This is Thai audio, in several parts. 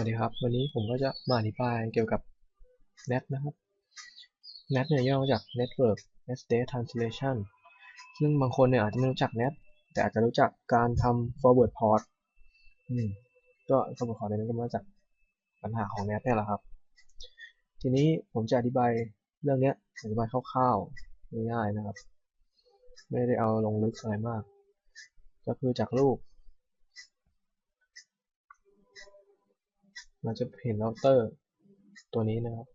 วัสดีครับ วันนี้ผมก็จะมาอธิบายเกี่ยวกับ NAT นะครับ NAT เนี่ยย่อมาจาก Network State Translation ซึ่งบางคนเนี่ยอาจจะไม่รู้จัก NAT แต่อาจจะรู้จักการทำ forward port อืมก็ forward port เนี่ยก็มาจากปัญหาของ NAT นี่แหละครับ ทีนี้ผมจะอธิบายเรื่องนี้อธิบายคร่าวๆง่ายๆนะครับ ไม่ได้เอาลงลึกอะไรมาก ก็คือจากรูป เราจะเห็นเราเตอร์ตัวนี้นะครับ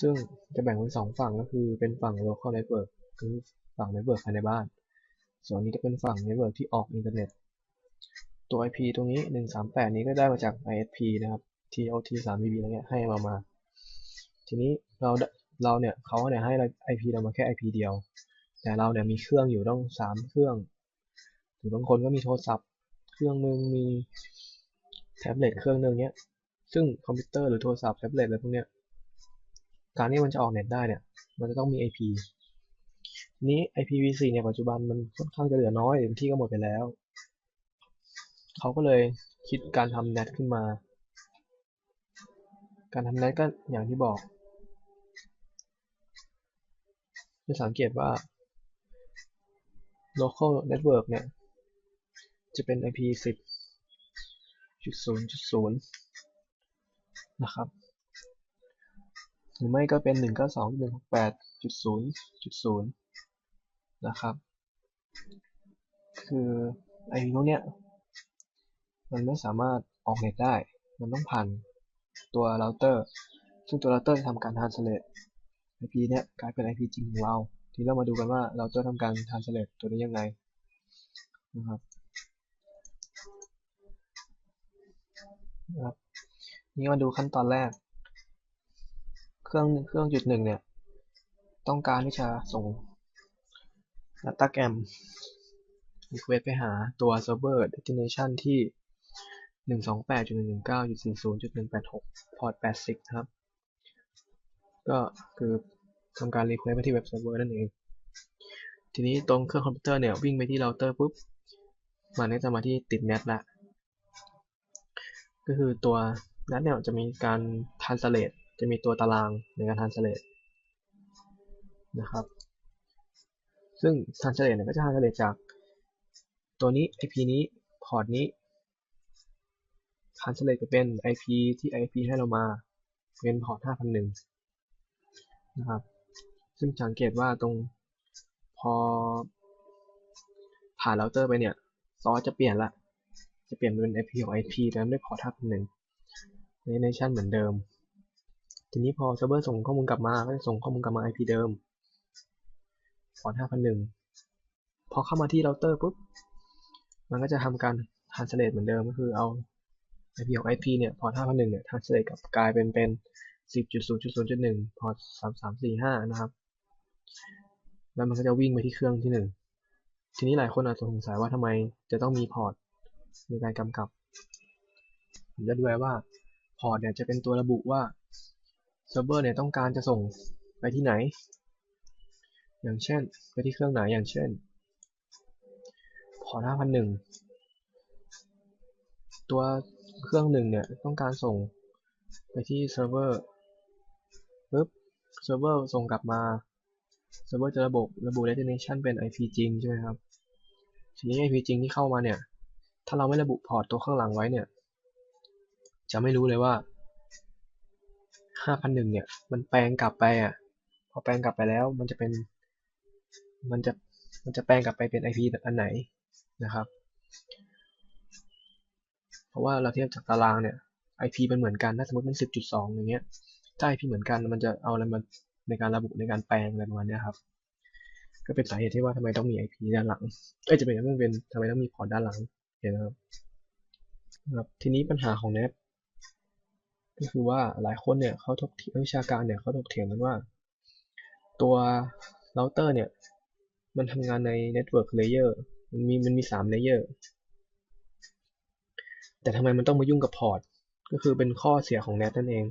ซึ่งจะแบ่งเป็นสองฝั่งก็คือเป็นฝั่ง local network คือฝั่ง network ภายในบ้าน ส่วนนี้จะเป็นฝั่ง network ที่ออกอินเทอร์เน็ต ตัว IP ตรงนี้ 138 นี้ก็ได้มาจาก ISP นะครับ TOT 3BB อะไรเงี้ยให้มามา ทีนี้เราเราเนี่ยเขาเนี่ยให้ IP เรามาแค่ IP เดียว แต่เราเนี่ยมีเครื่องอยู่ต้องสามเครื่องหรือบางคนก็มีโทรศัพท์ เครื่องหนึ่งมี แท็บเล็ตเครื่องหนึ่งเนี้ย ซึ่งคอมพิวเตอร์หรือโทรศัพท์แท็บเล็ตอะไรพวกเนี้ย การที่มันจะออกเน็ตได้เนี่ย มันจะต้องมี IP นี้ IPv4 เนี่ยปัจจุบันมันค่อนข้างจะเหลือน้อยเต็มที่ก็หมดไปแล้ว เขาก็เลยคิดการทำ NAT ขึ้นมา การทำ NAT ก็อย่างที่บอกจะสังเกตว่า local network เนี่ย จะเป็น IP 10.0.0นะครับ หรือไม่ก็เป็น192.168.0.0นะครับ คือ IP พวกเนี้ย มันไม่สามารถออกเน็ตได้ มันต้องผ่านตัวเราเตอร์ ซึ่งตัวเราเตอร์จะทำการ translate IP เนี้ยกลายเป็น IP จริงของเรา ทีเรามาดูกันว่าเราจะทำการ translate ตัวนี้ยังไงนะครับ นะครับนี่มาดูขั้นตอนแรก เครื่องเครื่องจุดหนึ่งเนี่ย ต้องการที่จะส่ง datagram request ไปหาตัว server destination ที่ 128.119.40.186 port 80นะครับ ก็คือทำการ request ไปที่เว็บเซิร์ฟเวอร์นั่นเอง ทีนี้ตรงเครื่องคอมพิวเตอร์เนี่ย วิ่งไปที่เราเตอร์ปุ๊บ มันก็จะมาที่ติด NAT ละ ก็คือตัว NAT เนี่ยจะมีการ translate จะมีตัวตารางในการ translate นะครับ ซึ่ง translate เนี่ยก็จะ translate จากตัวนี้ IP นี้พอร์ตนี้ translate ไปเป็น IP ที่ IP ให้เรามาเป็นพอร์ต5001นะครับ ซึ่งสังเกตว่าตรงพอผ่านเราเตอร์ไปเนี่ย ซอสจะเปลี่ยนละ จะเปลี่ยนเป็น IP ของ IP แต่ไม่ได้พอร์ต5001 destination เหมือนเดิม ทีนี้พอเซิร์ฟเวอร์ส่งข้อมูลกลับมา ก็จะส่งข้อมูลกลับมา IP เดิมพอร์ต5001 พอเข้ามาที่เราเตอร์ปุ๊บ มันก็จะทำการ translate เหมือนเดิมก็คือเอา IP ของ IP เนี่ย พอร์ต5001 เนี่ย translate กลับกลายเป็นเป็น 10.0.0.1 พอร์ต3345 นะครับ แล้วมันก็จะวิ่งไปที่เครื่องที่ 1 ทีนี้หลายคนอาจจะสงสัยว่าทำไมจะต้องมีพอร์ต ในการกำกับ ผมจะดูไว้ว่าพอร์ตเนี่ยจะเป็นตัวระบุว่าเซิร์ฟเวอร์เนี่ยต้องการจะส่งไปที่ไหน อย่างเช่น ไปที่เครื่องไหนอย่างเช่น พอร์ต5001ตัวเครื่องหนึ่งเนี่ยต้องการส่งไปที่เซิร์ฟเวอร์ปุ๊บเซิร์ฟเวอร์ส่งกลับมาเซิร์ฟเวอร์จะระบบระบุ destination เป็น IP จริงใช่ไหมครับทีนี้ IP จริงที่เข้ามาเนี่ย ถ้าเราไม่ระบุพอร์ตตัวข้างหลังไว้เนี่ย จะไม่รู้เลยว่า 5001 เนี่ย มันแปลงกลับไปอะ พอแปลงกลับไปแล้ว มันจะเป็น มันจะ มันจะแปลงกลับไปเป็น IP อันไหนนะครับ เพราะว่าเราเทียบจากตารางเนี่ย IP เป็นเหมือนกัน ถ้าสมมติมัน 10.2 อย่างเงี้ย ถ้า IP เหมือนกัน มันจะเอาอะไรมาในการระบุในการแปลงอะไรประมาณนี้ครับ ก็เป็นสาเหตุที่ว่าทำไมต้องมี IP ด้านหลัง เอ้ย จะเป็นเรื่องเป็นทำไมต้องมีพอร์ตด้านหลัง เห็นนะครับครับ ทีนี้ปัญหาของ NAT ก็คือว่าหลายคนเนี่ยเขาถกเถียงวิชาการเนี่ยเขาถกเถียงกันว่า ตัวเราเตอร์เนี่ยมันทำงานใน Network Layer มันมีมันมี3 Layer แต่ทำไมมันต้องมายุ่งกับพอร์ต ก็คือเป็นข้อเสียของ NAT นั่นเอง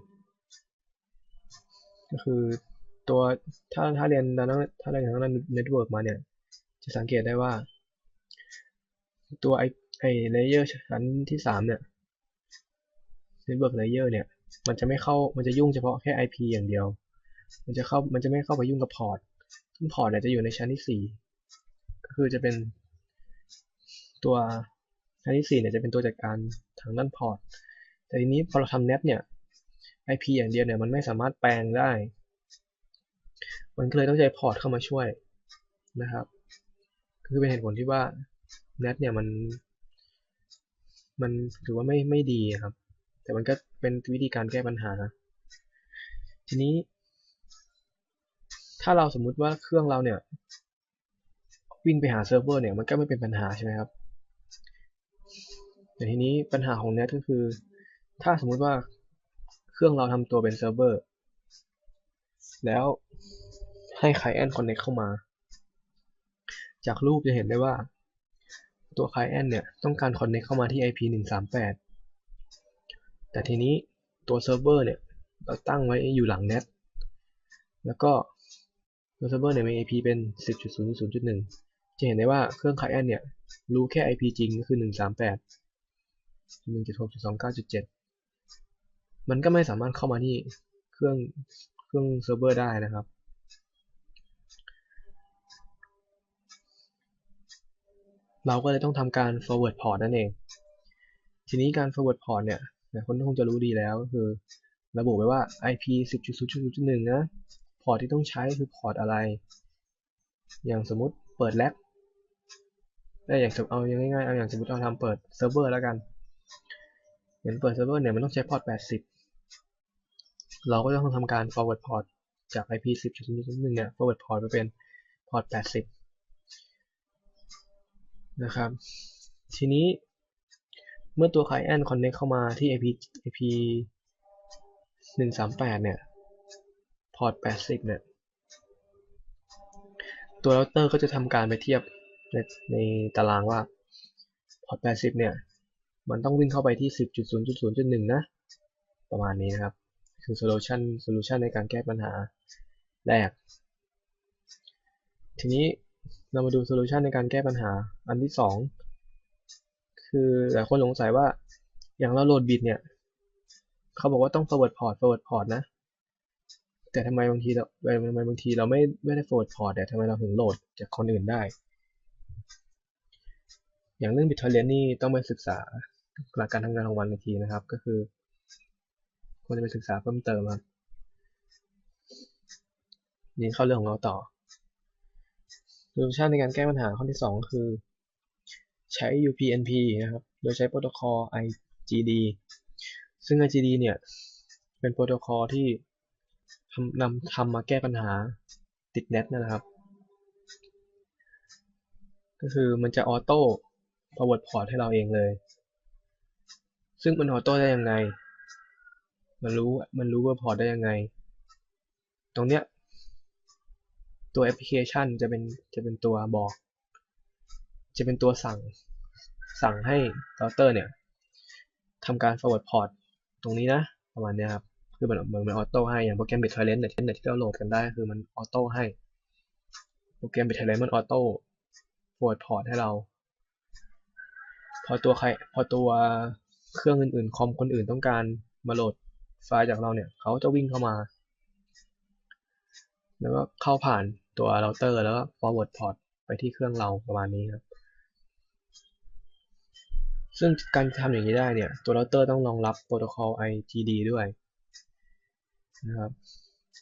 ก็คือตัวถ้าถ้าเรียนด้านถ้าเรียนทางด้าน Network มาเนี่ย จะสังเกตได้ว่า ตัวไอ ไอเลเยอร์ชั้นที่3เนี่ย network layer เนี่ย มันจะไม่เข้า มันจะยุ่งเฉพาะแค่ IP อย่างเดียว มันจะเข้า มันจะไม่เข้าไปยุ่งกับพอร์ตซึ่งพอร์ตเนี่ยจะอยู่ในชั้นที่4ก็คือจะเป็นตัวชั้นที่4เนี่ยจะเป็นตัวจัดการทางด้านพอร์ต แต่ทีนี้พอเราทำ NAT เนี่ย IP อย่างเดียวเนี่ยมันไม่สามารถแปลงได้ มันก็เลยต้องใช้พอร์ตเข้ามาช่วยนะครับ คือเป็นเหตุผลที่ว่า NAT เนี่ยมัน มันถือว่าไม่ไม่ดีครับ แต่มันก็เป็นวิธีการแก้ปัญหา ทีนี้ ถ้าเราสมมุติว่าเครื่องเราเนี่ยวิ่งไปหาเซิร์ฟเวอร์เนี่ยมันก็ไม่เป็นปัญหาใช่ไหมครับแต่ทีนี้ปัญหาของ NAT ก็คือ ถ้าสมมุติว่าเครื่องเราทำตัวเป็นเซิร์ฟเวอร์แล้วให้ไคลเอนต์คอนเนคเข้ามา จากรูปจะเห็นได้ว่า ตัวไคลเอนเนี่ยต้องการคอนเนคเข้ามาที่ IP 138 แต่ทีนี้ตัวเซิร์ฟเวอร์เนี่ยเราตั้งไว้อยู่หลัง NAT แล้วก็ตัวเซิร์ฟเวอร์เนี่ยมี IP เป็น 10.0.0.1 จะเห็นได้ว่าเครื่องไคลเอนเนี่ยรู้แค่ IP จริงก็คือ 138 1.6.29.7 มันก็ไม่สามารถเข้ามาที่เครื่องเครื่องเซิร์ฟเวอร์ได้นะครับ เราก็เลยต้องทำการ forward port นั่นเอง ทีนี้การ forward port เนี่ยหลายคนคงจะรู้ดีแล้วคือ ระบุไว้ว่า IP 10.0.0.1 นะ พอร์ตที่ต้องใช้คือพอร์ตอะไร อย่างสมมุติเปิดแล็กได้อย่างสมเอาอย่างง่ายๆเอาอย่างสมมติเราทำเปิดเซิร์ฟเวอร์แล้วกันอย่างเปิดเซิร์ฟเวอร์เนี่ยมันต้องใช้พอร์ต 80 เราก็ต้องทำการ forward port จาก IP 10.0.1 เนี่ย forward port ไปเป็นพอร์ต 80 นะครับ ทีนี้เมื่อตัว client connect เข้ามาที่ IP IP 138 เนี่ย พอร์ต 80 เนี่ย ตัวเราเตอร์ก็จะทำการไปเทียบในในตารางว่า พอร์ต 80 เนี่ย มันต้องวิ่งเข้าไปที่ 10.0.0.1 นะ ประมาณนี้นะครับ คือ solution solution ในการแก้ปัญหาแรก ทีนี้ เรามาดูโซลูชันในการแก้ปัญหาอันที่สองคือหลายคนสงสัยว่าอย่างเราโหลดบิตเนี่ยเขาบอกว่าต้อง forward port forward port นะ แต่ทำไมบางทีเราทำไมบางทีเราไม่ไม่ได้ forward port แต่ทำไมเราถึงโหลดจากคนอื่นได้ อย่างเรื่อง BitTorrent นี่ต้องไปศึกษาหลักการทำงานของมันอีกทีนะครับ ก็คือควรจะไปศึกษาเพิ่มเติมครับนี่เข้าเรื่องของเราต่อ โซลูชันในการแก้ปัญหาข้อที่ 2 คือ ใช้ UPnP นะครับ โดยใช้โปรโตคอล IGD ซึ่ง IGD เนี่ย เป็นโปรโตคอลที่นำทำมาแก้ปัญหาติดเน็ตนะครับ ก็คือมันจะออโต้ forward port ให้เราเองเลย ซึ่งมันออโต้ได้ยังไง มันรู้ มันรู้ว่าพอร์ตได้ยังไง ตรงเนี้ย ตัวแอปพลิเคชันจะเป็นจะเป็นตัวบอก จะเป็นตัวสั่งสั่งให้เราเตอร์เนี่ยทำการ forward port ตรงนี้นะ ประมาณนี้ครับ คือมันเหมือนมันออโต้ให้อย่างโปรแกรม BitTorrent เนี่ยที่เราโหลดกันได้คือมันออโต้ให้ โปรแกรม BitTorrent มันออโต้ forward port ให้เรา พอตัวใครพอตัวเครื่องอื่นๆ คอมคนอื่นต้องการมาโหลดไฟล์จากเราเนี่ย เขาจะวิ่งเข้ามา แล้วก็เข้าผ่าน ตัวเราเตอร์แล้วก็ forward port ไปที่เครื่องเราประมาณนี้ครับ ซึ่งการทำอย่างนี้ได้เนี่ย ตัวเราเตอร์ต้องรองรับโปรโตคอล IGD ด้วยนะครับ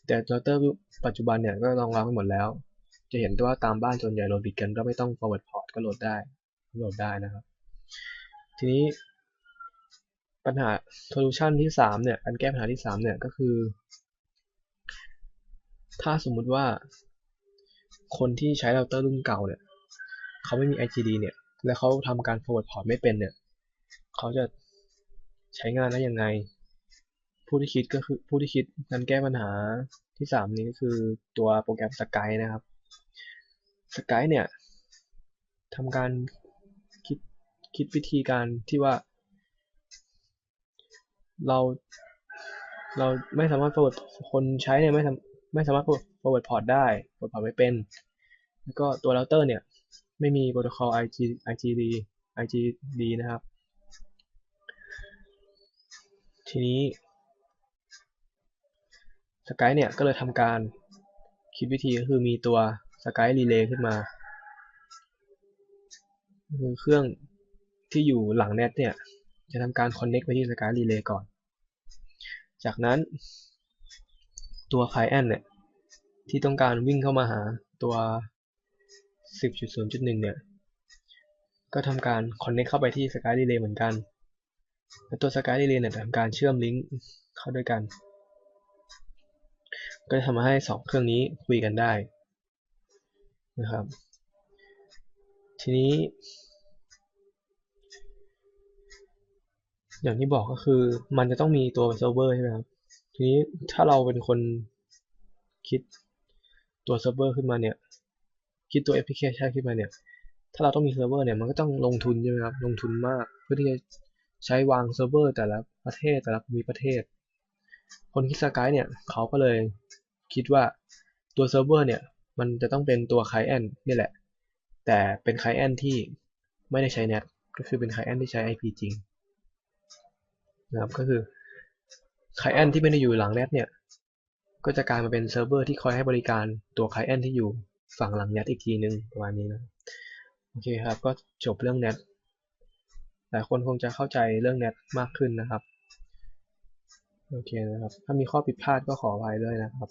แต่เราเตอร์ปัจจุบันเนี่ยก็รองรับไปหมดแล้ว จะเห็นว่าตามบ้านส่วนใหญ่โหลดบิตกันก็ไม่ต้อง forward port ก็โหลดได้โหลดได้นะครับ ทีนี้ปัญหา solution ที่3เนี่ยการแก้ปัญหาที่3เนี่ยก็คือ ถ้าสมมุติว่า คนที่ใช้เราเตอร์รุ่นเก่าเนี่ยเขาไม่มี IGD เนี่ย แล้วเขาทำการ forward port ไม่เป็นเนี่ยเขาจะใช้งานได้ยังไง ผู้ที่คิดก็คือผู้ที่คิดการแก้ปัญหาที่3นี้ก็คือตัวโปรแกรม Sky นะครับ Sky เนี่ยทำการคิดคิดวิธีการที่ว่า เรา เราไม่สามารถ forward คนใช้เนี่ยไม่ ไม่สามารถ forward port ได้ forward port ไม่เป็น แล้วก็ตัวเราเตอร์เนี่ย ไม่มีโปรโตคอล IG IGD IGD นะครับ ทีนี้สกายเนี่ยก็เลยทำการคิดวิธีก็คือมีตัวสกายรีเลย์ขึ้นมาคือเครื่องที่อยู่หลังเน็ตเนี่ย จะทำการ connect ไปที่สกายรีเลย์ก่อน จากนั้น ตัว client เนี่ย ที่ต้องการวิ่งเข้ามาหาตัว 10.0.1 เนี่ย ก็ทำการ connect เข้าไปที่ Sky Relay เหมือนกัน และตัว Sky Relay เนี่ยทำการเชื่อมลิงก์เข้าด้วยกัน ก็จะทำให้สองเครื่องนี้คุยกันได้นะครับ ทีนี้ อย่างที่บอกก็คือมันจะต้องมีตัวเซิร์ฟเวอร์ใช่ไหมครับ ทีนี้ถ้าเราเป็นคนคิดตัวเซิร์ฟเวอร์ขึ้นมาเนี่ย คิดตัวแอปพลิเคชันขึ้นมาเนี่ย ถ้าเราต้องมีเซิร์ฟเวอร์เนี่ย มันก็ต้องลงทุนใช่ไหมครับ ลงทุนมาก เพื่อที่จะใช้วางเซิร์ฟเวอร์แต่ละประเทศแต่ละภูมิประเทศ คนคิดสกายเนี่ย เขาก็เลยคิดว่าตัวเซิร์ฟเวอร์เนี่ย มันจะต้องเป็นตัวไคลเอนนี่แหละ แต่เป็นไคลเอนที่ไม่ได้ใช้เน็ตก็คือเป็นไคลเอนที่ใช้ IP จริงนะครับ ก็คือ คลเอนที่ไม่ได้อยู่หลังเน็ตเนี่ย ก็จะกลายมาเป็นเซิร์ฟเวอร์ที่คอยให้บริการตัวไคลเอนที่อยู่ฝั่งหลังเน็ตอีกทีนึงประมาณนี้นะ โอเคครับ ก็จบเรื่องเน็ตหลายคนคงจะเข้าใจเรื่องเน็ตมากขึ้นนะครับ โอเคนะครับ ถ้ามีข้อผิดพลาดก็ขออภัยด้วยนะครับ